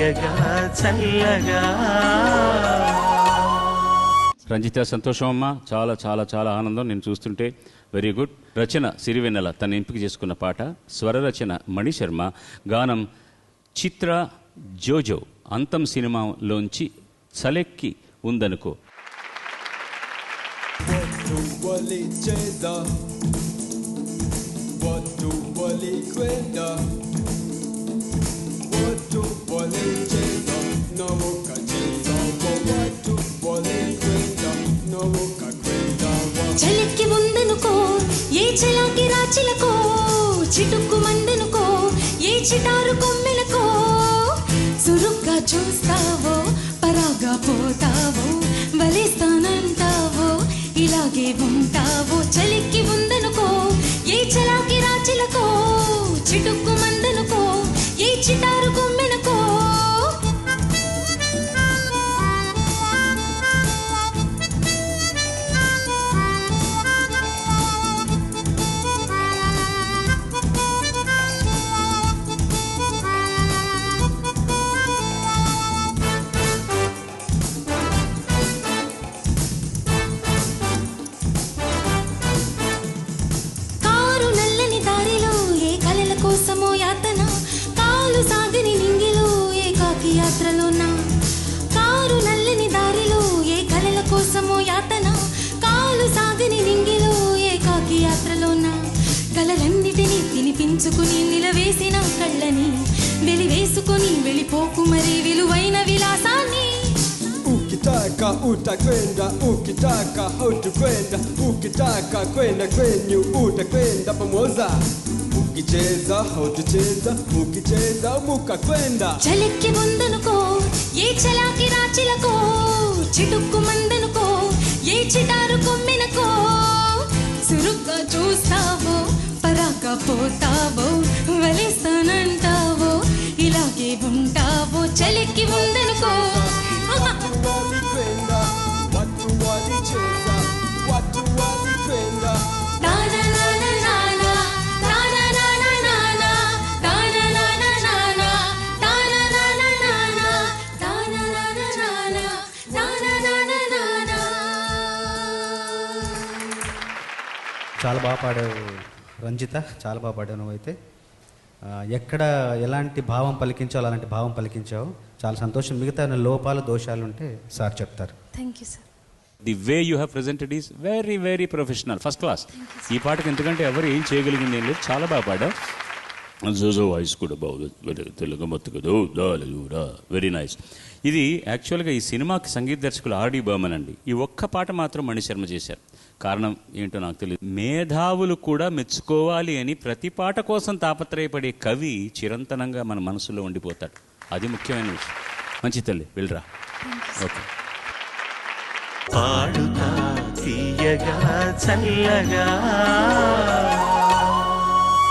తీయగా చల్లగా. రంజిత సంతోషం అమ్మా. చాలా చాలా చాలా ఆనందం. నేను చూస్తుంటే వెరీ గుడ్ రచన సిరివెన్నెల తను ఎంపిక చేసుకున్న పాట. స్వర రచన మణి శర్మ. గానం చిత్ర జోజో. అంతం సినిమాలోంచి చలెక్కి ఉందనుకో. చలికి ఉందనుకో ఏ చలాకి రాచిలకో చిటుక్కు మందనుకో ఏ చిటారు కొమ్మెలకో. సురుగ్గా చూస్తావో పరాగా పోతావో బలిస్తానంటావో ఇలాగే ఉంటావో. చలికి ఉందనుకో ఏ చలాకి రాచిలకో చిటుక్కు మందనుకో ఏ చిటారు కలలన్నిటినీ తినిపించుకుని నిలవేసిన కళ్ళని వెలివేసుకుని వెళ్ళిపోకు మరి విలువైన విలాసాన్ని ukitaka utakwenda ukitaka hautakwenda ukitaka kwenda kwenyu utakwenda pamoja ukicheza hautacheza ukicheza mukakwenda చలెక్కి ఉందనుకో ఏ చలాకి రాచిలకో చిటుక్కు మందనుకో ఏ చిటారు కొమ్మెనకో సురుగ్గా చూస్తావో పోతావో వలిస్తానంటావో ఇలాగే ఉంటావో చలికి ఉందనుకో చాలా బాగా పాడావు. రంజిత చాలా బాగా పాడావు నువ్వైతే. ఎక్కడ ఎలాంటి భావం పలికించాలో అలాంటి భావం పలికించావు? చాలా సంతోషం. మిగతా లోపాలు దోషాలు ఉంటే సార్ చెప్తారు. Thank you sir the way you have presented is very very professional first class ఈ పాటకి ఎందుకంటే ఎవరు ఏం చేయగలిగింది ఏం లేదు. చాలా బాగా పాడావు. జోజో వాయిస్ కూడా బాగుంది. తెలుగు మొత్తుకదో దాలూరా వెరీ నైస్ ఇది యాక్చువల్గా ఈ సినిమాకి సంగీత దర్శకులు ఆర్డి బర్మన్ అండి. ఈ ఒక్క పాట మాత్రం మణిశర్మ చేశారు. కారణం ఏంటో నాకు తెలియదు మేధావులు కూడా మెచ్చుకోవాలి అని ప్రతి పాట కోసం తాపత్రయపడే కవి చిరంతనంగా మన మనసులో ఉండిపోతాడు. అది ముఖ్యమైన విషయం. మంచి తల్లి వెళ్ళరా? ఓకే. పాడుతా తీయగా చల్లగా.